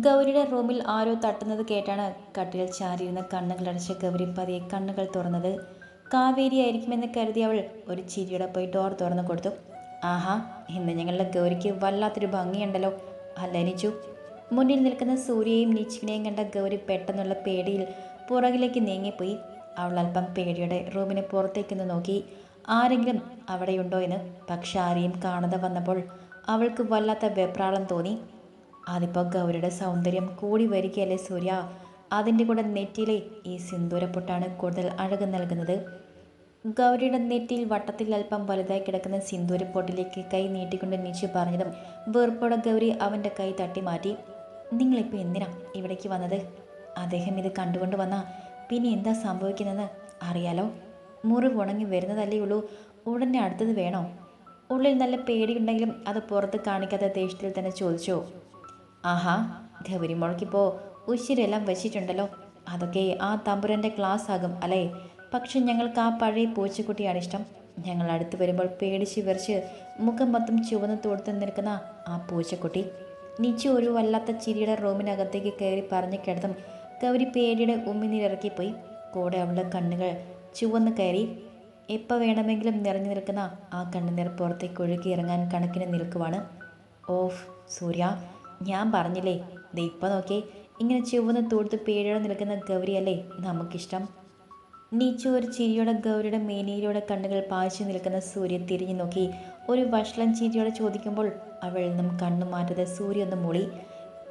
ഗൗരിയുടെ റൂമിൽ ആരോ തട്ടുന്നത് കേട്ടാണ് കട്ടിലിൽ ചാരിയിരുന്ന കണ്ണുകളടച്ച ഗൗരി പതിയെ കണ്ണുകൾ തുറന്നത്. കാവേരി ആയിരിക്കുമെന്ന് കരുതി അവൾ ഒരു ചിരിയുടെ പോയി ഡോർ തുറന്നു കൊടുത്തു. ആഹാ ഇന്ന് ഞങ്ങളുടെ ഗൗരിക്ക് വല്ലാത്തൊരു ഭംഗിയുണ്ടല്ലോ. അല്ലനിച്ചു മുന്നിൽ നിൽക്കുന്ന സൂര്യയെയും നിച്ചിനെയും കണ്ട ഗൗരി പെട്ടെന്നുള്ള പേടിയിൽ പുറകിലേക്ക് നീങ്ങിപ്പോയി. അവൾ അല്പം പേടിയുടെ റൂമിന് പുറത്തേക്കൊന്ന് നോക്കി. ആരെങ്കിലും അവിടെയുണ്ടോ എന്ന്? പക്ഷെ ആരെയും കാണാതെ വന്നപ്പോൾ അവൾക്ക് വല്ലാത്ത വെപ്രാളം തോന്നി. അതിപ്പോൾ ഗൗരിയുടെ സൗന്ദര്യം കൂടി വരികയല്ലേ സൂര്യ? അതിന്റെ കൂടെ നെറ്റിയിലെ ഈ സിന്ദൂരപ്പൊട്ടാണ് കൂടുതൽ അഴക് നൽകുന്നത്. ഗൗരിയുടെ നെറ്റിയിൽ വട്ടത്തിൽ അല്പം വലുതായി കിടക്കുന്ന സിന്ദൂരപ്പൊട്ടിലേക്ക് കൈ നീട്ടിക്കൊണ്ട് നീച്ചു പറഞ്ഞതും വെറുപ്പോടെ ഗൗരി അവന്റെ കൈ തട്ടി മാറ്റി നിങ്ങളിപ്പോൾ എന്തിനാ ഇവിടേക്ക് വന്നത്? അദ്ദേഹം ഇത് കണ്ടുകൊണ്ട് വന്നാൽ പിന്നെ എന്താ സംഭവിക്കുന്നതെന്ന് അറിയാലോ? മുറിവ് ഉണങ്ങി വരുന്നതല്ലേ ഉള്ളൂ. ഉടനെ അടുത്തത് വേണോ? ഉള്ളിൽ നല്ല പേടിയുണ്ടെങ്കിലും അത് പുറത്ത് കാണിക്കാത്ത ദേഷ്യത്തിൽ തന്നെ ചോദിച്ചു. ആഹാ ഗൗരി മോൾക്കിപ്പോൾ ഉശിരെല്ലാം വെച്ചിട്ടുണ്ടല്ലോ. അതൊക്കെ ആ തമ്പുരന്റെ ക്ലാസ് ആകും അല്ലേ? പക്ഷെ ഞങ്ങൾക്ക് ആ പഴയ പൂച്ചക്കുട്ടിയാണ് ഇഷ്ടം. ഞങ്ങൾ അടുത്ത് വരുമ്പോൾ പേടിച്ച് വിറച്ച് മുഖം മൊത്തം ചുവന്ന് തോടുത്ത് നിൽക്കുന്ന ആ പൂച്ചക്കുട്ടി. നിച്ചു ഒരു വല്ലാത്ത ചിരിയുടെ റൂമിനകത്തേക്ക് കയറി പറഞ്ഞു കിടത്തും. ഗൗരി പേടിയുടെ ഉമ്മിനീരിറക്കിപ്പോയി. കൂടെ അവളുടെ കണ്ണുകൾ ചുവന്ന് കയറി. എപ്പോൾ വേണമെങ്കിലും നിറഞ്ഞു നിൽക്കുന്ന ആ കണ്ണുനീർ പുറത്തേക്ക് ഒഴുകി ഇറങ്ങാൻ കണക്കിന് നിൽക്കുവാണ്. ഓഫ് സൂര്യ. ഞാൻ പറഞ്ഞില്ലേ ദേ ഇപ്പം നോക്കേ ഇങ്ങനെ ചുവന്ന് തൂർത്ത് പേടിയോടെ നിൽക്കുന്ന ഗൗരിയല്ലേ നമുക്കിഷ്ടം? നീച്ചു ഒരു ചിരിയോടെ ഗൗരിയുടെ മേനിയിലൂടെ കണ്ണുകൾ പാച്ചു നിൽക്കുന്ന സൂര്യൻ തിരിഞ്ഞു നോക്കി. ഒരു വഷളം ചിരിയോടെ ചോദിക്കുമ്പോൾ അവൾ നിന്നും കണ്ണു മാറ്റാതെ സൂര്യ ഒന്ന് മൂളി.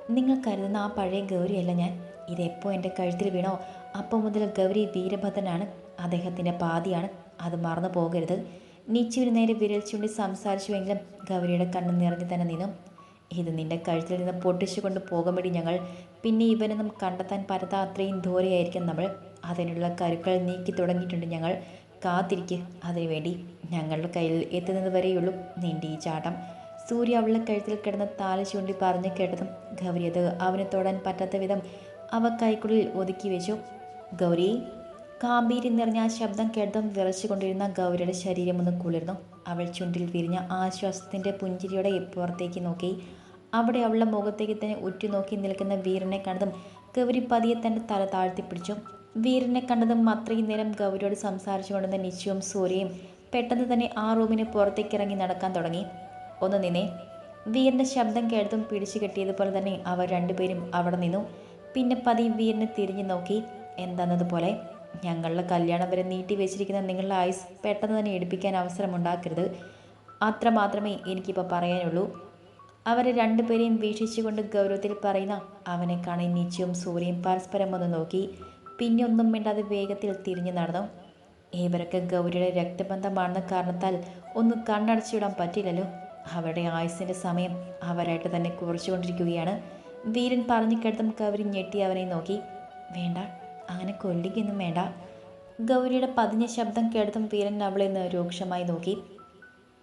നിങ്ങൾ കരുതുന്ന ആ പഴയ ഗൗരിയല്ല ഞാൻ. ഇതെപ്പോൾ എന്റെ കഴുത്തിൽ വീണോ? അപ്പോൾ മുതൽ ഗൗരി വീരഭദ്രനാണ്. അദ്ദേഹത്തിന്റെ പാതിയാണ്. അത് മറന്നു പോകരുത് നീച്ചുവിന് നേരെ വിരൽ ചൂണ്ടി സംസാരിച്ചുവെങ്കിലും ഗൗരിയുടെ കണ്ണ് നിറഞ്ഞു തന്നെ നിന്നു. ഇത് നിന്റെ കഴുത്തിൽ നിന്ന് പൊട്ടിച്ചുകൊണ്ട് പോകുമ്പടി ഞങ്ങൾ. പിന്നെ ഇവനൊന്നും കണ്ടെത്താൻ പറ്റാത്ത അത്രയും ദൂരെയായിരിക്കും നമ്മൾ. അതിനുള്ള കരുക്കൾ നീക്കി തുടങ്ങിയിട്ടുണ്ട് ഞങ്ങൾ. കാത്തിരിക്കുക അതിനുവേണ്ടി ഞങ്ങളുടെ കയ്യിൽ എത്തുന്നത് വരെയുള്ളൂ നിന്റെ ഈ ചാട്ടം. സൂര്യ അവളുടെ കഴുത്തിൽ കിടന്ന താല ചൂണ്ടി പറഞ്ഞു കേട്ടതും ഗൗരി അത് അവനെ തൊടാൻ പറ്റാത്ത വിധം അവ കൈക്കുള്ളിൽ ഒതുക്കി വെച്ചു. ഗൗരി കാമ്പീരി നിറഞ്ഞ ആ ശബ്ദം കേട്ടതും വിറച്ചുകൊണ്ടിരുന്ന ഗൗരിയുടെ ശരീരം ഒന്ന് കുളിർന്നു. അവൾ ചുണ്ടിൽ വിരിഞ്ഞ ആശ്വാസത്തിന്റെ പുഞ്ചിരിയോടെ പുറത്തേക്ക് നോക്കി. അവിടെ അവളുടെ മുഖത്തേക്ക് തന്നെ ഉറ്റുനോക്കി നിൽക്കുന്ന വീരനെ കണ്ടതും ഗൗരി പതിയെ തന്റെ തല താഴ്ത്തി പിടിച്ചു. വീരനെ കണ്ടതും അത്രയും നേരം ഗൗരിയോട് സംസാരിച്ചുകൊണ്ടിരുന്ന നിശ്ചയവും സൂര്യയും പെട്ടെന്ന് തന്നെ ആ റൂമിന് പുറത്തേക്ക് ഇറങ്ങി നടക്കാൻ തുടങ്ങി. ഒന്ന് നിന്നെ. വീരന്റെ ശബ്ദം കേട്ടതും പിടിച്ചു കെട്ടിയതുപോലെ തന്നെ അവർ രണ്ടുപേരും അവിടെ നിന്നു. പിന്നെ പതി വീരനെ തിരിഞ്ഞു നോക്കി. എന്താന്നതുപോലെ? ഞങ്ങളുടെ കല്യാണം വരെ നീട്ടി വെച്ചിരിക്കുന്ന നിങ്ങളുടെ ആയുസ് പെട്ടെന്ന് തന്നെ എടുപ്പിക്കാൻ അവസരമുണ്ടാക്കരുത്. അത്ര മാത്രമേ എനിക്കിപ്പോൾ പറയാനുള്ളൂ. അവരെ രണ്ടുപേരെയും വീക്ഷിച്ചുകൊണ്ട് ഗൗരവത്തിൽ പറയുന്ന അവനെ കാണി നിശ്ചയും സൂര്യയും പരസ്പരം ഒന്ന് നോക്കി പിന്നെ ഒന്നും മിണ്ടാതെ വേഗത്തിൽ തിരിഞ്ഞു നടന്നു. ഇവരൊക്കെ ഗൗരിയുടെ രക്തബന്ധമാണെന്ന കാരണത്താൽ ഒന്ന് കണ്ണടച്ചിടാൻ പറ്റില്ലല്ലോ അവരുടെ ആയുസിന്റെ സമയം അവരായിട്ട് തന്നെ കുറച്ചുകൊണ്ടിരിക്കുകയാണ്. വീരൻ പറഞ്ഞു കേട്ടതും ഗൗരി ഞെട്ടി അവനെ നോക്കി. വേണ്ട അങ്ങനെ കൊല്ലിക്കൊന്നും വേണ്ട. ഗൗരിയുടെ പതിഞ്ഞ ശബ്ദം കേട്ടതും വീരൻ അവളെ നിന്ന് രൂക്ഷമായി നോക്കി.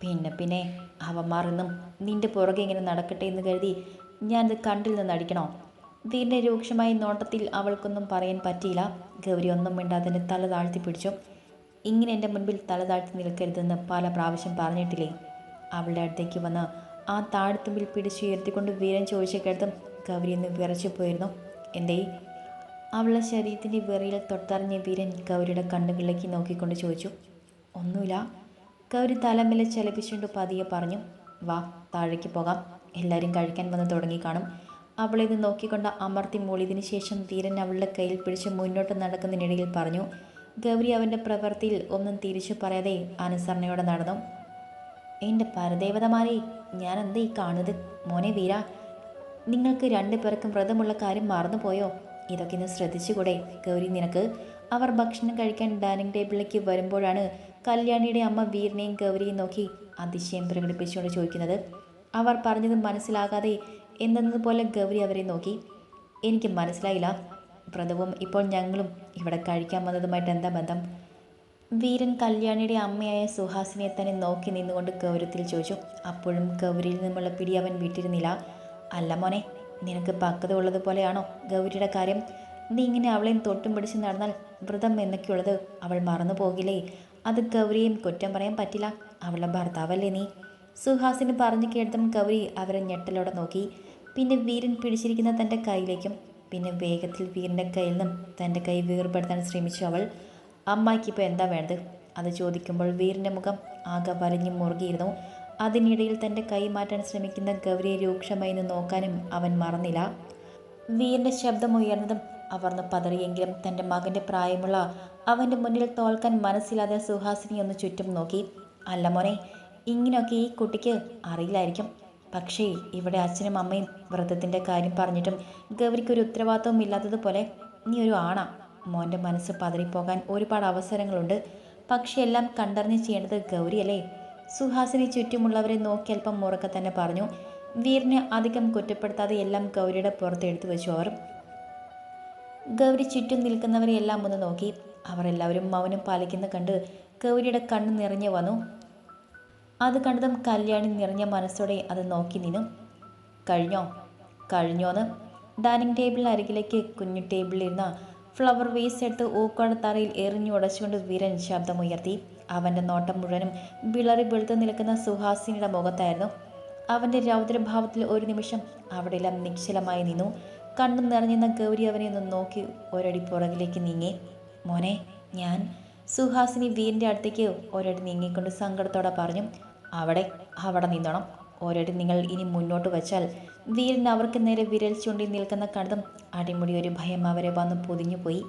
പിന്നെ പിന്നെ അവന്മാർ ഇന്നും നിന്റെ പുറകെ ഇങ്ങനെ നടക്കട്ടെ എന്ന് കരുതി ഞാനത് കണ്ടിൽ നിന്ന് അടിക്കണോ? ധീരന്റെ രൂക്ഷമായ നോട്ടത്തിൽ അവൾക്കൊന്നും പറയാൻ പറ്റിയില്ല. ഗൗരി ഒന്നും മിണ്ടാതെ തല താഴ്ത്തി പിടിച്ചു. ഇങ്ങനെ എന്റെ മുൻപിൽ തല താഴ്ത്തി നിൽക്കരുതെന്ന് പല പ്രാവശ്യം പറഞ്ഞിട്ടില്ലേ? അവളുടെ അടുത്തേക്ക് വന്ന് ആ താഴ്ത്തുമ്പിൽ പിടിച്ചുയർത്തിക്കൊണ്ട് വീരൻ ചോദിച്ച കേട്ടതും ഗൗരി എന്ന് വിറച്ചു പോയിരുന്നു. എന്തേ? അവളുടെ ശരീരത്തിന്റെ വിറയിൽ തൊട്ടറിഞ്ഞ വീരൻ ഗൗരിയുടെ കണ്ണുകളിലേക്ക് നോക്കിക്കൊണ്ട് ചോദിച്ചു. ഒന്നുമില്ല. ഗൗരി തലമില ചലിപ്പിച്ചുകൊണ്ട് പതിയെ പറഞ്ഞു. വാ താഴേക്ക് പോകാം. എല്ലാവരും കഴിക്കാൻ വന്ന് തുടങ്ങി കാണും അവളെ ഇത് നോക്കിക്കൊണ്ട് അമർത്തി മൂളിയതിനു ശേഷം ധീരൻ അവളുടെ കയ്യിൽ പിടിച്ച് മുന്നോട്ട് നടക്കുന്നതിനിടയിൽ പറഞ്ഞു ഗൗരി അവന്റെ പ്രവൃത്തിയിൽ ഒന്നും തിരിച്ചു പറയാതെ അനുസരണയോടെ നടന്നു. എന്റെ പരദേവതമാരെ ഞാൻ എന്താ ഈ കാണുന്നത്? മോനെ വീര നിങ്ങൾക്ക് രണ്ടു പേർക്കും വ്രതമുള്ള കാര്യം മറന്നുപോയോ? ഇതൊക്കെ ഇന്ന് ശ്രദ്ധിച്ചുകൂടെ ഗൗരി നിനക്ക്? അവർ ഭക്ഷണം കഴിക്കാൻ ഡൈനിങ് ടേബിളിലേക്ക് വരുമ്പോഴാണ് കല്യാണിയുടെ അമ്മ വീരനെയും ഗൗരിയും നോക്കി അതിശയം പ്രകടിപ്പിച്ചുകൊണ്ട് ചോദിക്കുന്നത്. അവർ പറഞ്ഞത് മനസ്സിലാകാതെ എന്തെന്നതുപോലെ ഗൗരി അവരെ നോക്കി. എനിക്ക് മനസ്സിലായില്ല. വ്രതവും ഇപ്പോൾ ഞങ്ങളും ഇവിടെ കഴിക്കാൻ വന്നതുമായിട്ട് എന്താ ബന്ധം? വീരൻ കല്യാണിയുടെ അമ്മയായ സുഹാസിനെ തന്നെ നോക്കി നിന്നുകൊണ്ട് ഗൗരവത്തിൽ ചോദിച്ചു. അപ്പോഴും ഗൗരിയിൽ നിന്നുള്ള പിടി അവൻ വിട്ടിരുന്നില്ല. അല്ല മോനെ നിനക്ക് പക്വത ഉള്ളതുപോലെയാണോ ഗൗരിയുടെ കാര്യം? നീ ഇങ്ങനെ അവളെയും തൊട്ടും പിടിച്ച് നടന്നാൽ വ്രതം എന്നൊക്കെയുള്ളത് അവൾ മറന്നു പോകില്ലേ അത് ഗൗരിയും കുറ്റം പറയാൻ പറ്റില്ല. അവളുടെ ഭർത്താവല്ലേ നീ? സുഹാസിന് പറഞ്ഞു കേട്ടതും ഗൗരി അവരെ ഞെട്ടലോടെ നോക്കി. പിന്നെ വീരൻ പിടിച്ചിരിക്കുന്ന തന്റെ കയ്യിലേക്കും പിന്നെ വേഗത്തിൽ വീരന്റെ കയ്യിൽ നിന്നും തന്റെ കൈ വേർപെടുത്താൻ ശ്രമിച്ചു അവൾ. അമ്മായിക്ക് ഇപ്പോൾ എന്താ വേണ്ടത്? അത് ചോദിക്കുമ്പോൾ വീരന്റെ മുഖം ആകെ വലിഞ്ഞു മുറുകിയിരുന്നു. അതിനിടയിൽ തന്റെ കൈ മാറ്റാൻ ശ്രമിക്കുന്ന ഗൗരിയെ രൂക്ഷമായി നിന്ന് നോക്കാനും അവൻ മറന്നില്ല. വീരന്റെ ശബ്ദം ഉയർന്നതും അവർന്ന് പതറിയെങ്കിലും തന്റെ മകന്റെ പ്രായമുള്ള അവന്റെ മുന്നിൽ തോൽക്കാൻ മനസ്സില്ലാതെ സുഹാസിനി ഒന്ന് ചുറ്റും നോക്കി. അല്ല മോനെ ഇങ്ങനെയൊക്കെ ഈ കുട്ടിക്ക് അറിയില്ലായിരിക്കും. പക്ഷേ ഇവിടെ അച്ഛനും അമ്മയും വ്രതത്തിന്റെ കാര്യം പറഞ്ഞിട്ടും ഗൗരിക്ക് ഒരു ഉത്തരവാദിത്വം ഇല്ലാത്തതുപോലെ നീ ഒരു ആണാ. മോന്റെ മനസ്സ് പതറിപ്പോകാൻ ഒരുപാട് അവസരങ്ങളുണ്ട്. പക്ഷേ എല്ലാം കണ്ടറിഞ്ഞ് ചെയ്യേണ്ടത് ഗൗരിയല്ലേ. സുഹാസിനി ചുറ്റുമുള്ളവരെ നോക്കി അല്പം മുറക്കെ തന്നെ പറഞ്ഞു വീറിനെ അധികം കുറ്റപ്പെടുത്താതെ എല്ലാം ഗൗരിയുടെ പുറത്ത് എടുത്തു വെച്ചു അവർ ഗൗരി ചുറ്റും നിൽക്കുന്നവരെ എല്ലാം ഒന്ന് നോക്കി. അവർ എല്ലാവരും മൗനം പാലിക്കുന്ന കണ്ട് ഗൗരിയുടെ കണ്ണ് നിറഞ്ഞു വന്നു. അത് കണ്ടതും കല്യാണി നിറഞ്ഞ മനസ്സോടെ അത് നോക്കി നിന്നു. കഴിഞ്ഞോ? കഴിഞ്ഞോന്ന്. ഡൈനിങ് ടേബിൾ അരികിലേക്ക് കുഞ്ഞു ടേബിളിലിരുന്ന ഫ്ലവർ വേസ് എടുത്ത് ഊക്കോട് എറിഞ്ഞു ഉടച്ചുകൊണ്ട് വീരൻ ശബ്ദമുയർത്തി. അവന്റെ നോട്ടം മുഴുവനും വിളറി വെളുത്ത് നിൽക്കുന്ന സുഹാസിനിയുടെ മുഖത്തായിരുന്നു. അവന്റെ രൗദ്രഭാവത്തിൽ ഒരു നിമിഷം അവിടെയെല്ലാം നിശ്ചലമായി നിന്നു. കണ്ണു നിറഞ്ഞുന്ന ഗൗരി അവനെ ഒന്ന് നോക്കി ഒരടി പുറകിലേക്ക് നീങ്ങി. മോനെ ഞാൻ സുഹാസിനി വീടിന്റെ അടുത്തേക്ക് ഒരടി നീങ്ങിക്കൊണ്ട് സങ്കടത്തോടെ പറഞ്ഞു അവിടെ അവിടെ നിന്നോണം ഒരടി നിങ്ങൾ ഇനി മുന്നോട്ട് വച്ചാൽ വീരൻ അവർക്ക് നേരെ വിരൽ ചൂണ്ടി നിൽക്കുന്ന കണ്ടതും അടിമുടി ഒരു ഭയം അവരെ വന്ന് പൊതിഞ്ഞു പോയി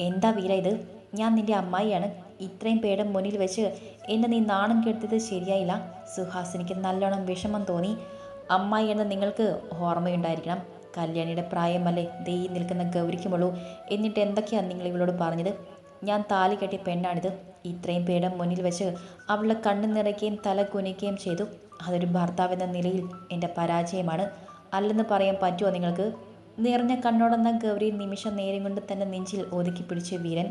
എന്താ വീര ഇത്? ഞാൻ നിന്റെ അമ്മായിയാണ്. ഇത്രയും പേടം മുന്നിൽ വെച്ച് എന്നെ നീ നാണം കെടുത്തത് ശരിയായില്ല. സുഹാസിനിക്ക് നല്ലോണം വിഷമം തോന്നി. അമ്മായി എന്ന് നിങ്ങൾക്ക് ഓർമ്മയുണ്ടായിരിക്കണം. കല്യാണിയുടെ പ്രായമല്ലേ? ദേ നിൽക്കുന്ന ഗൗരിക്കുമുള്ളൂ. എന്നിട്ട് എന്തൊക്കെയാണ് നിങ്ങൾ ഇവളോട് പറഞ്ഞത്? ഞാൻ താലി കെട്ടിയ പെണ്ണാണിത്. ഇത്രയും പേരുടെ മുന്നിൽ വെച്ച് അവളുടെ കണ്ണു നിറയ്ക്കുകയും തല കുനിക്കുകയും ചെയ്തു. അതൊരു ഭർത്താവെന്ന നിലയിൽ എന്റെ പരാജയമാണ്. അല്ലെന്ന് പറയാൻ പറ്റുമോ നിങ്ങൾക്ക്? നിറഞ്ഞ കണ്ണോടെന്ന ഗൗരി നിമിഷം നേരം കൊണ്ട് തന്നെ നെഞ്ചിൽ ഒതുക്കി പിടിച്ച വീരൻ.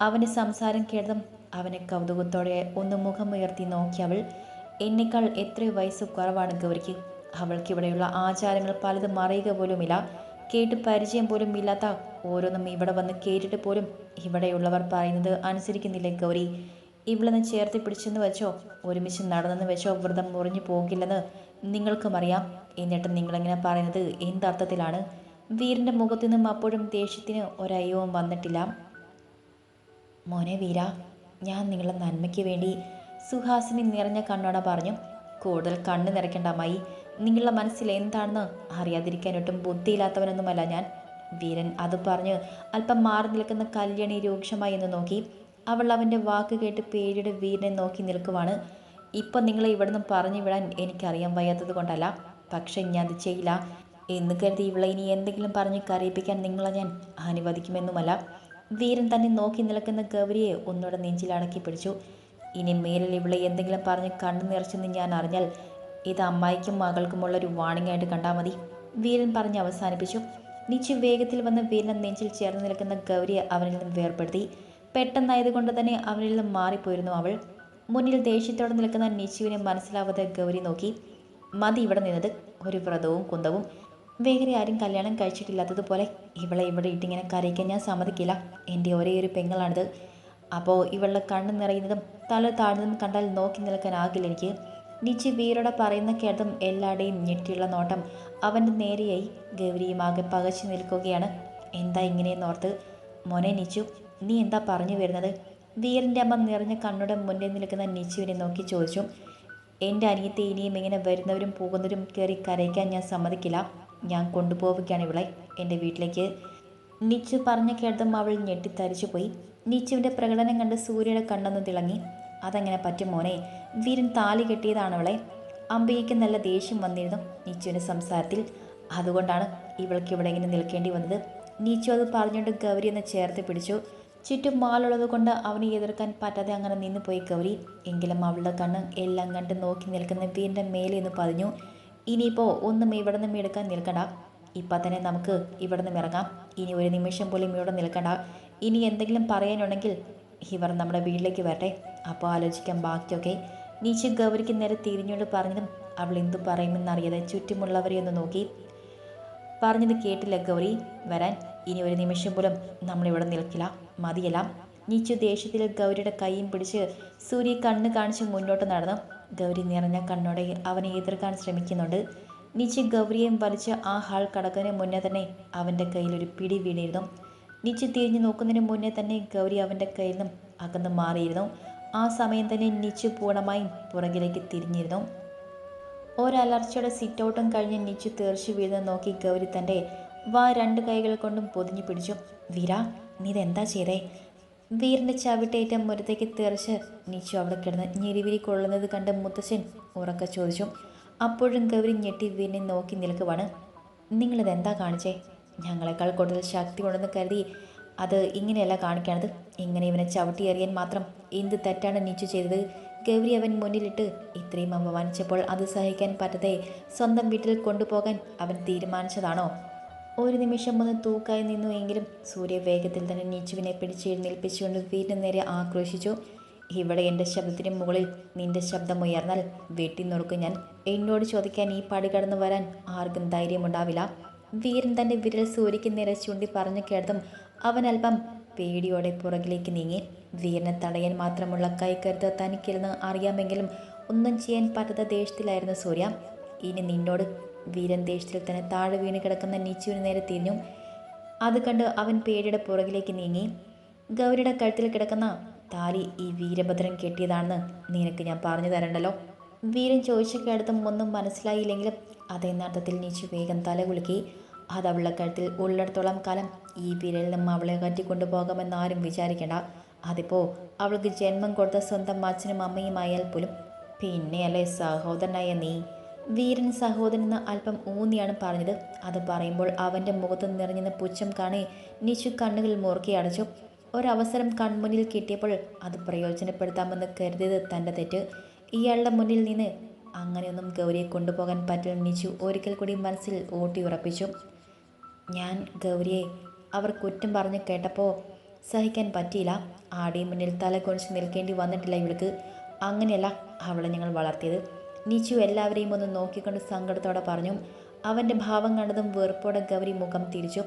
അവന്റെ സംസാരം കേട്ടതും അവനെ കൗതുകത്തോടെ ഒന്ന് മുഖമുയർത്തി നോക്കിയവൾ എന്നേക്കാൾ എത്രയോ വയസ്സ് കുറവാണ് ഗൗരിക്ക്. അവൾക്കിവിടെയുള്ള ആചാരങ്ങൾ പലതും അറിയുക പോലുമില്ല. കേട്ട് പരിചയം പോലും ഇല്ലാത്ത ഓരോന്നും ഇവിടെ വന്ന് കേട്ടിട്ട് പോലും ഇവിടെയുള്ളവർ പറയുന്നത് അനുസരിക്കുന്നില്ലേ ഗൗരി? ഇവിടുന്ന് ചേർത്ത് പിടിച്ചെന്ന് വെച്ചോ? ഒരുമിച്ച് നടന്നെന്ന് വെച്ചോ? വ്രതം മുറിഞ്ഞു പോകില്ലെന്ന് നിങ്ങൾക്കും അറിയാം. എന്നിട്ട് നിങ്ങളിങ്ങനെ പറയുന്നത് എന്തർത്ഥത്തിലാണ് വീരന്റെ മുഖത്തു നിന്നും അപ്പോഴും ദേഷ്യത്തിന് ഒരയവും വന്നിട്ടില്ല. മോനെ വീര ഞാൻ നിങ്ങളുടെ നന്മയ്ക്ക് വേണ്ടി സുഹാസിനി നിറഞ്ഞ കണ്ണോടെ പറഞ്ഞു. കൂടുതൽ കണ്ണ് നിറയ്ക്കേണ്ട അമ്മായി നിങ്ങളുടെ മനസ്സിൽ എന്താണെന്ന് അറിയാതിരിക്കാനൊട്ടും ബുദ്ധിയില്ലാത്തവനൊന്നുമല്ല ഞാൻ. വീരൻ അത് പറഞ്ഞ് അല്പം മാറി നിൽക്കുന്ന കല്യാണി രൂക്ഷമായി എന്ന് നോക്കി. അവൾ അവന്റെ വാക്ക് കേട്ട് പേടിയുടെ വീരനെ നോക്കി നിൽക്കുവാണ്. ഇപ്പം നിങ്ങളെ ഇവിടുന്ന് പറഞ്ഞു വിടാൻ എനിക്കറിയാൻ വയ്യാത്തത് കൊണ്ടല്ല. പക്ഷേ ഞാൻ അത് ചെയ്യില്ല. എന്ന് കരുതി ഇവളെ ഇനി എന്തെങ്കിലും പറഞ്ഞ് കരയിപ്പിക്കാൻ നിങ്ങളെ ഞാൻ അനുവദിക്കുമെന്നുമല്ല. വീരൻ തന്നെ നോക്കി നിൽക്കുന്ന ഗൗരിയെ ഒന്നുകൂടെ നെഞ്ചിലടക്കി പിടിച്ചു. ഇനി മേലിൽ ഇവളെ എന്തെങ്കിലും പറഞ്ഞ് കണ്ണു നിറച്ചെന്ന് ഞാൻ അറിഞ്ഞാൽ ഇത് അമ്മായിക്കും മകൾക്കുമുള്ള ഒരു വാണിംഗ് ആയിട്ട് കണ്ടാൽ മതി. വീരൻ പറഞ്ഞ് അവസാനിപ്പിച്ചു. നിച്ചു വേഗത്തിൽ വന്ന് വീരൻ നെഞ്ചിൽ ചേർന്ന് നിൽക്കുന്ന ഗൗരിയെ അവനിൽ നിന്നും വേർപ്പെടുത്തി. പെട്ടെന്നായതുകൊണ്ട് തന്നെ അവനിൽ നിന്നും മാറിപ്പോയിരുന്നു അവൾ. മുന്നിൽ ദേഷ്യത്തോടെ നിൽക്കുന്ന നിച്ചുവിനെ മനസ്സിലാവാതെ ഗൗരി നോക്കി. മതി ഇവിടെ നിന്നത്. ഒരു വ്രതവും കുന്തവും. വേഗരെ ആരും കല്യാണം കഴിച്ചിട്ടില്ലാത്തതുപോലെ ഇവളെ ഇവിടെ ഇട്ടിങ്ങനെ കരയിക്കാൻ ഞാൻ സമ്മതിക്കില്ല. എന്റെ ഒരേ ഒരു പെങ്ങളാണിത്. അപ്പോൾ ഇവളുടെ കണ്ണ് നിറയുന്നതും തല താഴ്ന്നതും കണ്ടാൽ നോക്കി നിൽക്കാനാകില്ല എനിക്ക്. നിച്ച് വീരോടെ പറയുന്ന കേട്ടതും എല്ലാവരുടെയും ഞെട്ടിയുള്ള നോട്ടം. അവന്റെ നേരെയായി ഗൗരിയുമാകെ പകച്ചു നിൽക്കുകയാണ്. എന്താ ഇങ്ങനെയെന്നോർത്ത് മോനെ നിച്ചു നീ എന്താ പറഞ്ഞു വരുന്നത്? വീരന്റെ അമ്മ നിറഞ്ഞ കണ്ണുടെ മുന്നിൽ നിൽക്കുന്ന നിച്ചുവിനെ നോക്കി ചോദിച്ചു. എന്റെ അനിയത്തെ ഇനിയും ഇങ്ങനെ വരുന്നവരും പോകുന്നവരും കയറി കരയ്ക്കാൻ ഞാൻ സമ്മതിക്കില്ല. ഞാൻ കൊണ്ടുപോവുകയാണ് ഇവളെ എന്റെ വീട്ടിലേക്ക്. നിച്ചു പറഞ്ഞ കേട്ടതും അവൾ ഞെട്ടിത്തരിച്ചു പോയി നിച്ചുവിന്റെ പ്രകടനം കണ്ട് സൂര്യയുടെ കണ്ണൊന്ന് തിളങ്ങി. അതങ്ങനെ പറ്റും മോനെ വീരൻ താലി കെട്ടിയതാണ് അവളെ. അമ്പയ്ക്ക് നല്ല ദേഷ്യം വന്നിരുന്നു നീച്ചുവിന്റെ സംസാരത്തിൽ. അതുകൊണ്ടാണ് ഇവൾക്ക് ഇവിടെ ഇങ്ങനെ നിൽക്കേണ്ടി വന്നത്. നീച്ചു അത് പറഞ്ഞുകൊണ്ട് ഗൗരി എന്ന് ചേർത്ത് പിടിച്ചു. ചുറ്റും മാളുള്ളത് കൊണ്ട് അവനെ എതിർക്കാൻ പറ്റാതെ അങ്ങനെ നിന്ന് പോയി ഗൗരി. എങ്കിലും അവളുടെ കണ്ണ് എല്ലാം കണ്ട് നോക്കി നിൽക്കുന്ന വീടിന്റെ മേലെ എന്ന് പറഞ്ഞു ഇനിയിപ്പോൾ ഒന്നും ഇവിടെ നിന്നും എടുക്കാൻ നിൽക്കണ്ട. ഇപ്പം തന്നെ നമുക്ക് ഇവിടെ നിന്ന് ഇറങ്ങാം. ഇനി ഒരു നിമിഷം പോലും ഇവിടെ നിൽക്കണ്ട. ഇനി എന്തെങ്കിലും പറയാനുണ്ടെങ്കിൽ ഇവർ നമ്മുടെ വീട്ടിലേക്ക് വരട്ടെ. അപ്പോൾ ആലോചിക്കാം ബാക്കിയൊക്കെ. നീച്ച് ഗൗരിക്ക് നേരെ തിരിഞ്ഞുകൊണ്ട് പറഞ്ഞതും അവൾ എന്തു പറയുമെന്നറിയാതെ ചുറ്റുമുള്ളവരെ ഒന്ന് നോക്കി. പറഞ്ഞത് കേട്ടില്ല ഗൗരി. വരാൻ ഇനി ഒരു നിമിഷം പോലും നമ്മളിവിടെ നിൽക്കില്ല. മതിയല്ല. നീച്ചു ദേഷ്യത്തിൽ ഗൗരിയുടെ കൈയും പിടിച്ച് സൂര്യ കണ്ണ് കാണിച്ച് മുന്നോട്ട് നടന്നു. ഗൗരി നിറഞ്ഞ കണ്ണോടെ അവനെ എതിർക്കാൻ ശ്രമിക്കുന്നുണ്ട്. നിച്ച് ഗൗരിയെയും വലിച്ച് ആ ഹാൾ കടക്കുന്നതിന് മുന്നേ തന്നെ അവന്റെ കയ്യിലൊരു പിടി വീണിരുന്നു. നിച്ച് തിരിഞ്ഞു നോക്കുന്നതിന് മുന്നേ തന്നെ ഗൗരി അവന്റെ കയ്യിൽ നിന്നും അകന്ന് മാറിയിരുന്നു. ആ സമയം തന്നെ നിച്ച് പൂർണമായും പുറകിലേക്ക് തിരിഞ്ഞിരുന്നു. ഒരലർച്ചയുടെ സിറ്റൗട്ടും കഴിഞ്ഞ് നിച്ചു തീർച്ചു വീഴുന്നത് നോക്കി ഗൗരി തന്റെ വാ രണ്ട് കൈകൾ കൊണ്ടും പൊതിഞ്ഞു പിടിച്ചു. വീര നീ ഇതെന്താ ചെയ്തേ? വീറിന്റെ ചവിട്ടേറ്റ മുരത്തേക്ക് തെറിച്ച് നിച്ചു അവിടെ കിടന്ന് ഞെരിവിരി കൊള്ളുന്നത് കണ്ട് മുത്തശ്ശൻ ഉറക്ക ചോദിച്ചു. അപ്പോഴും ഗൗരി ഞെട്ടി വീറിനെ നോക്കി നിൽക്കുവാണ്. നിങ്ങളിതെന്താ കാണിച്ചേ? ഞങ്ങളെക്കാൾ കൂടുതൽ ശക്തി ഉണ്ടെന്ന് കരുതി അത് ഇങ്ങനെയല്ല കാണിക്കണത്. ഇങ്ങനെ ഇവനെ ചവിട്ടി എറിയാൻ മാത്രം എന്ത് തെറ്റാണ് നീച്ചു ചെയ്തത്? ഗൗരി അവൻ മുന്നിലിട്ട് ഇത്രയും അപമാനിച്ചപ്പോൾ അത് സഹിക്കാൻ പറ്റാതെ സ്വന്തം വീട്ടിൽ കൊണ്ടുപോകാൻ അവൻ തീരുമാനിച്ചതാണോ? ഒരു നിമിഷം ഒന്ന് തൂക്കായി നിന്നു എങ്കിലും സൂര്യ വേഗത്തിൽ തന്നെ നീച്ചുവിനെ പിടിച്ചെഴുന്നേൽപ്പിച്ചുകൊണ്ട് വീടിന് നേരെ ആക്രോശിച്ചു. ഇവിടെ എന്റെ ശബ്ദത്തിന് മുകളിൽ നിന്റെ ശബ്ദം ഉയർന്നാൽ വെട്ടി നുറുക്കും ഞാൻ. എന്നോട് ചോദിക്കാൻ ഈ പാടി കടന്നു വരാൻ ആർക്കും ധൈര്യമുണ്ടാവില്ല. വീരൻ തന്റെ വിരൽ സൂര്യയ്ക്ക് നേരെ ചൂണ്ടി പറഞ്ഞു കേട്ടതും അവൻ അല്പം പേടിയോടെ പുറകിലേക്ക് നീങ്ങി. വീരനെ തടയാൻ മാത്രമുള്ള കൈക്കരുത്ത് തനിക്കിരുന്ന് അറിയാമെങ്കിലും ഒന്നും ചെയ്യാൻ പറ്റാത്ത ദേഷ്യത്തിലായിരുന്നു സൂര്യ. ഇനി നിന്നോട് വീരൻ ദേഷ്യത്തിൽ തന്നെ താഴെ വീണ് കിടക്കുന്ന നീച്ചുവിന് നേരെ തിരിഞ്ഞു. അത് കണ്ട് അവൻ പേടിയുടെ പുറകിലേക്ക് നീങ്ങി. ഗൗരിയുടെ കഴുത്തിൽ കിടക്കുന്ന താലി ഈ വീരഭദ്രൻ കെട്ടിയതാണെന്ന് നിനക്ക് ഞാൻ പറഞ്ഞു തരണ്ടല്ലോ? വീരൻ ചോദിച്ച കേടത്തും ഒന്നും മനസ്സിലായില്ലെങ്കിലും അതേ നാട്ടത്തിൽ നീച്ചു വേഗം തല കുലുക്കി. അത് അവളുടെ കഴുത്തിൽ ഉള്ളിടത്തോളം കാലം ഈ നിന്നും അവളെ കറ്റിക്കൊണ്ടു പോകാമെന്ന് ആരും വിചാരിക്കേണ്ട. അതിപ്പോൾ അവൾക്ക് ജന്മം കൊടുത്ത സ്വന്തം അച്ഛനും അമ്മയും ആയാൽ പോലും പിന്നെയല്ലേ സഹോദരനായ നീ? വീരൻ സഹോദരൻ എന്ന് അല്പം ഊന്നിയാണ് പറഞ്ഞത്. അത് പറയുമ്പോൾ അവന്റെ മുഖത്ത് നിറഞ്ഞെന്ന് പുച്ഛം കാണി നിശു കണ്ണുകൾ മുറുക്കി അടച്ചു. ഒരവസരം കൺമുന്നിൽ കിട്ടിയപ്പോൾ അത് പ്രയോജനപ്പെടുത്താമെന്ന് കരുതിയത് തന്റെ തെറ്റ്. ഇയാളുടെ മുന്നിൽ നിന്ന് അങ്ങനെയൊന്നും ഗൗരിയെ കൊണ്ടുപോകാൻ പറ്റില്ല നിച്ചു ഒരിക്കൽ കൂടി മനസ്സിൽ ഊട്ടി ഉറപ്പിച്ചു ഞാൻ ഗൗരിയെ അവർ കുറ്റം പറഞ്ഞ് കേട്ടപ്പോൾ സഹിക്കാൻ പറ്റിയില്ല. ആടെയും മുന്നിൽ തല കുണിച്ച് നിൽക്കേണ്ടി വന്നിട്ടില്ല ഇവൾക്ക്. അങ്ങനെയല്ല അവളെ ഞങ്ങൾ വളർത്തിയത്. നീച്ചു എല്ലാവരെയും ഒന്ന് നോക്കിക്കൊണ്ട് സങ്കടത്തോടെ പറഞ്ഞു അവന്റെ ഭാവം കണ്ടതും വെറുപ്പോടെ ഗൗരി മുഖം തിരിച്ചു.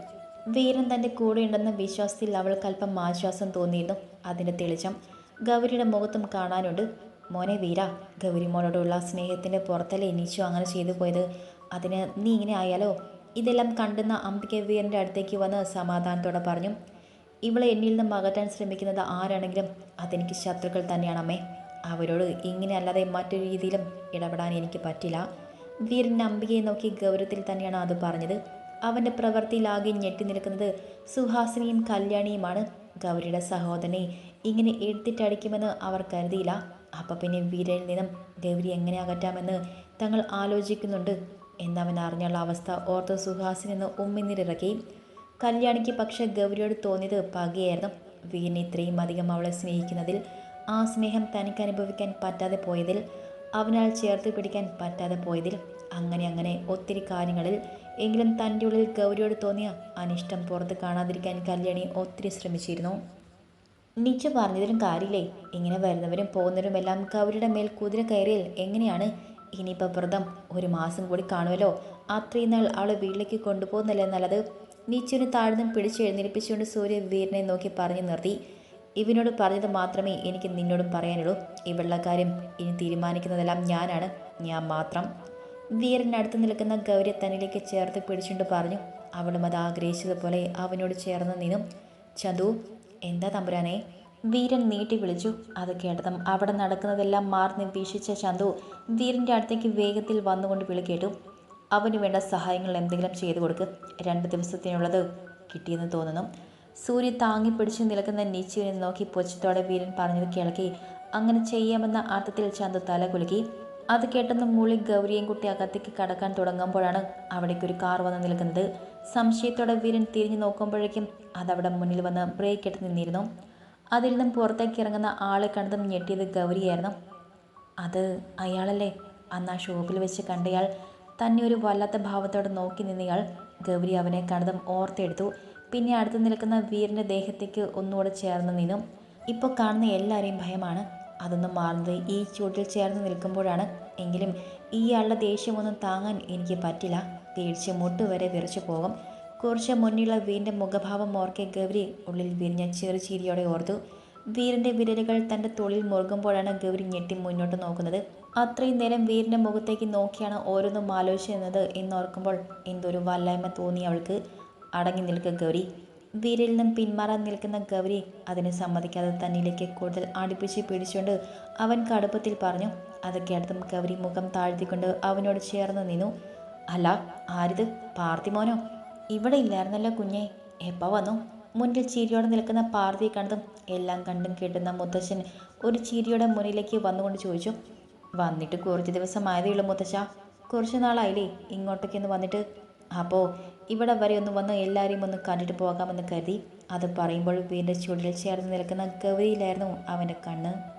വീരൻ തന്റെ കൂടെയുണ്ടെന്ന വിശ്വാസത്തിൽ അവൾക്ക് അല്പം ആശ്വാസം തോന്നിയിരുന്നു അതിന്റെ തെളിച്ചം. ഗൗരിയുടെ മുഖത്തും കാണാനുണ്ട്. മോനെ വീര ഗൗരി മോനോടുള്ള സ്നേഹത്തിന്റെ പുറത്തല്ലേ നീച്ചു അങ്ങനെ ചെയ്തു പോയത്? അതിന് നീ ഇങ്ങനെ ആയാലോ? ഇതെല്ലാം കണ്ടുന്ന അംബിക വീരന്റെ അടുത്തേക്ക് വന്ന് സമാധാനത്തോടെ പറഞ്ഞു ഇവളെ എന്നിൽ നിന്ന് അകറ്റാൻ ശ്രമിക്കുന്നത് ആരാണെങ്കിലും അതെനിക്ക് ശത്രുക്കൾ തന്നെയാണ് അമ്മേ അവരോട് ഇങ്ങനെ അല്ലാതെ മറ്റൊരു രീതിയിലും ഇടപെടാൻ എനിക്ക് പറ്റില്ല. വീരൻ അംബികയെ നോക്കി ഗൗരവത്തിൽ തന്നെയാണ് അത് പറഞ്ഞത്. അവന്റെ പ്രവൃത്തിയിലാകെ ഞെട്ടി നിൽക്കുന്നത് സുഹാസിനിയും കല്യാണിയുമാണ്. ഗൗരിയുടെ സഹോദരനെ ഇങ്ങനെ എടുത്തിട്ടടിക്കുമെന്ന് അവർ കരുതിയില്ല. അപ്പം പിന്നെ വീരനിൽ നിന്നും ഗൗരി എങ്ങനെ അകറ്റാമെന്ന് തങ്ങൾ ആലോചിക്കുന്നുണ്ട്. എന്നവൻ അറിഞ്ഞുള്ള അവസ്ഥ ഓർത്ത് സുഹാസിൻ എന്ന് ഉമ്മിനിരിറക്കി. കല്യാണിക്ക് പക്ഷെ ഗൗരിയോട് തോന്നിയത് പകയായിരുന്നു. വീരനെ ഇത്രയും അധികം അവളെ സ്നേഹിക്കുന്നതിൽ ആ സ്നേഹം തനിക്ക് അനുഭവിക്കാൻ പറ്റാതെ പോയതിൽ അവനാൽ ചേർത്ത് പിടിക്കാൻ പറ്റാതെ പോയതിൽ അങ്ങനെ അങ്ങനെ ഒത്തിരി കാര്യങ്ങളിൽ എങ്കിലും തന്റെ ഉള്ളിൽ ഗൗരിയോട് തോന്നിയ അനിഷ്ടം പുറത്ത് കാണാതിരിക്കാൻ കല്യാണി ഒത്തിരി ശ്രമിച്ചിരുന്നു. നിച്ച പറഞ്ഞതിലും കാര്യമില്ലേ? ഇങ്ങനെ വരുന്നവരും പോകുന്നവരും എല്ലാം ഗൗരിയുടെ മേൽ കുതിര കയറിയാൽ എങ്ങനെയാണ് ഇനിയിപ്പോൾ വ്രതം ഒരു മാസം കൂടി കാണുമല്ലോ? അത്രയും നാൾ അവളെ വീട്ടിലേക്ക് കൊണ്ടുപോകുന്നില്ല നല്ലത്? നീച്ചുവിന് താഴ്ന്നും പിടിച്ച് എഴുന്നേൽപ്പിച്ചുകൊണ്ട് സൂര്യ വീരനെ നോക്കി പറഞ്ഞു നിർത്തി. ഇവനോട് പറഞ്ഞത് മാത്രമേ എനിക്ക് നിന്നോടും പറയാനുള്ളൂ. ഈ കാര്യം ഇനി തീരുമാനിക്കുന്നതെല്ലാം ഞാനാണ്. ഞാൻ മാത്രം. വീരനടുത്ത് നിൽക്കുന്ന ഗൗരി തന്നിലേക്ക് ചേർത്ത് പിടിച്ചുകൊണ്ട് പറഞ്ഞു. അവളും അത് ആഗ്രഹിച്ചതുപോലെ അവനോട് ചേർന്ന് നിന്നും. ചതു എന്താ തമ്പുരാനെ? വീരൻ നീട്ടി വിളിച്ചു. അത് കേട്ടതും അവിടെ നടക്കുന്നതെല്ലാം മാർന്ന് വീക്ഷിച്ച ചന്തു വീരന്റെ അടുത്തേക്ക് വേഗത്തിൽ വന്നുകൊണ്ട് വിളി കേട്ടു. അവന് വേണ്ട സഹായങ്ങൾ എന്തെങ്കിലും ചെയ്തു കൊടുക്ക്. രണ്ട് ദിവസത്തിനുള്ളത് കിട്ടിയെന്ന് തോന്നുന്നു. സൂര്യ താങ്ങി പിടിച്ചു നിൽക്കുന്ന നീച്ചുവിനെ നോക്കി പൊച്ചത്തോടെ വീരൻ പറഞ്ഞത് കേൾക്കി. അങ്ങനെ ചെയ്യാമെന്ന അർത്ഥത്തിൽ ചന്തു തല കുലുക്കി. അത് കേട്ടെന്ന് മൂളി ഗൗരിയും കുട്ടി അകത്തേക്ക് കടക്കാൻ തുടങ്ങുമ്പോഴാണ് അവിടേക്ക് ഒരു കാർ വന്ന് നിൽക്കുന്നത്. സംശയത്തോടെ വീരൻ തിരിഞ്ഞു നോക്കുമ്പോഴേക്കും അതവിടെ മുന്നിൽ വന്ന് ബ്രേക്ക് ഇട്ട് നിന്നിരുന്നു. അതിൽ നിന്നും പുറത്തേക്ക് ഇറങ്ങുന്ന ആളെ കണ്ടതും ഞെട്ടിയത് ഗൗരിയായിരുന്നു. അത് അയാളല്ലേ? അന്ന് ആ ഷോപ്പിൽ വെച്ച് കണ്ടയാൾ തന്നെ ഒരു വല്ലാത്ത ഭാവത്തോടെ നോക്കി നിന്നയാൾ ഗൗരി അവനെ കണ്ടതും ഓർത്തെടുത്തു. പിന്നെ അടുത്ത് നിൽക്കുന്ന വീരന്റെ ദേഹത്തേക്ക് ഒന്നുകൂടെ ചേർന്ന് നിന്നു. ഇപ്പോൾ കാണുന്ന എല്ലാവരെയും ഭയമാണ്. അതൊന്നും മാറുന്നത് ഈ ചൂട്ടിൽ ചേർന്ന് നിൽക്കുമ്പോഴാണ്. എങ്കിലും ഇയാളുടെ ദേഷ്യമൊന്നും താങ്ങാൻ എനിക്ക് പറ്റില്ല. പേടിച്ച് മുട്ടുവരെ വിറച്ചു പോകും. കുറച്ച് മുന്നിലുള്ള വീരന്റെ മുഖഭാവം ഓർക്കെ ഗൗരി ഉള്ളിൽ വിരിഞ്ഞ ചെറുചീരിയോടെ ഓർത്തു. വീരന്റെ വിരലുകൾ തന്റെ തൊളിൽ മുറുകുമ്പോഴാണ് ഗൗരി ഞെട്ടി മുന്നോട്ട് നോക്കുന്നത്. അത്രയും നേരം വീരിന്റെ മുഖത്തേക്ക് നോക്കിയാണ് ഓരോന്നും ആലോചിച്ചിരുന്നത് എന്നോർക്കുമ്പോൾ എന്തൊരു വല്ലായ്മ തോന്നി അവൾക്ക്. അടങ്ങി നിൽക്കുക ഗൗരി. വീരിൽ നിന്നും പിന്മാറാൻ നിൽക്കുന്ന ഗൗരി അതിനെ സമ്മതിക്കാതെ തന്നിലേക്ക് കൂടുതൽ അടുപ്പിച്ച് പിടിച്ചുകൊണ്ട് അവൻ കടുപ്പത്തിൽ പറഞ്ഞു. അത് കേട്ടതും ഗൗരി മുഖം താഴ്ത്തിക്കൊണ്ട് അവനോട് ചേർന്ന് നിന്നു. അല്ല ആരിത്? പാർത്തിമോനോ? ഇവിടെ ഇല്ലായിരുന്നല്ലോ കുഞ്ഞെ. എപ്പോൾ വന്നു? മുന്നിൽ ചിരിയോടെ നിൽക്കുന്ന പാർത്തിയെ കണ്ടതും എല്ലാം കണ്ടും കേട്ടുന്ന മുത്തശ്ശൻ ഒരു ചിരിയുടെ മുന്നിലേക്ക് വന്നുകൊണ്ട് ചോദിച്ചു വന്നിട്ട് കുറച്ച് ദിവസമായതേ ഉള്ളൂ മുത്തശ്ശ. കുറച്ച് നാളായില്ലേ ഇങ്ങോട്ടൊക്കെ ഒന്ന് വന്നിട്ട്. അപ്പോൾ ഇവിടെ വരെ ഒന്ന് വന്ന് എല്ലാവരെയും ഒന്ന് കണ്ടിട്ട് പോകാമെന്ന് കരുതി. അത് പറയുമ്പോൾ വീടിന്റെ ചുടിൽ ചേർന്ന് നിൽക്കുന്ന ഗൗരിയിലായിരുന്നു അവന്റെ കണ്ണ്.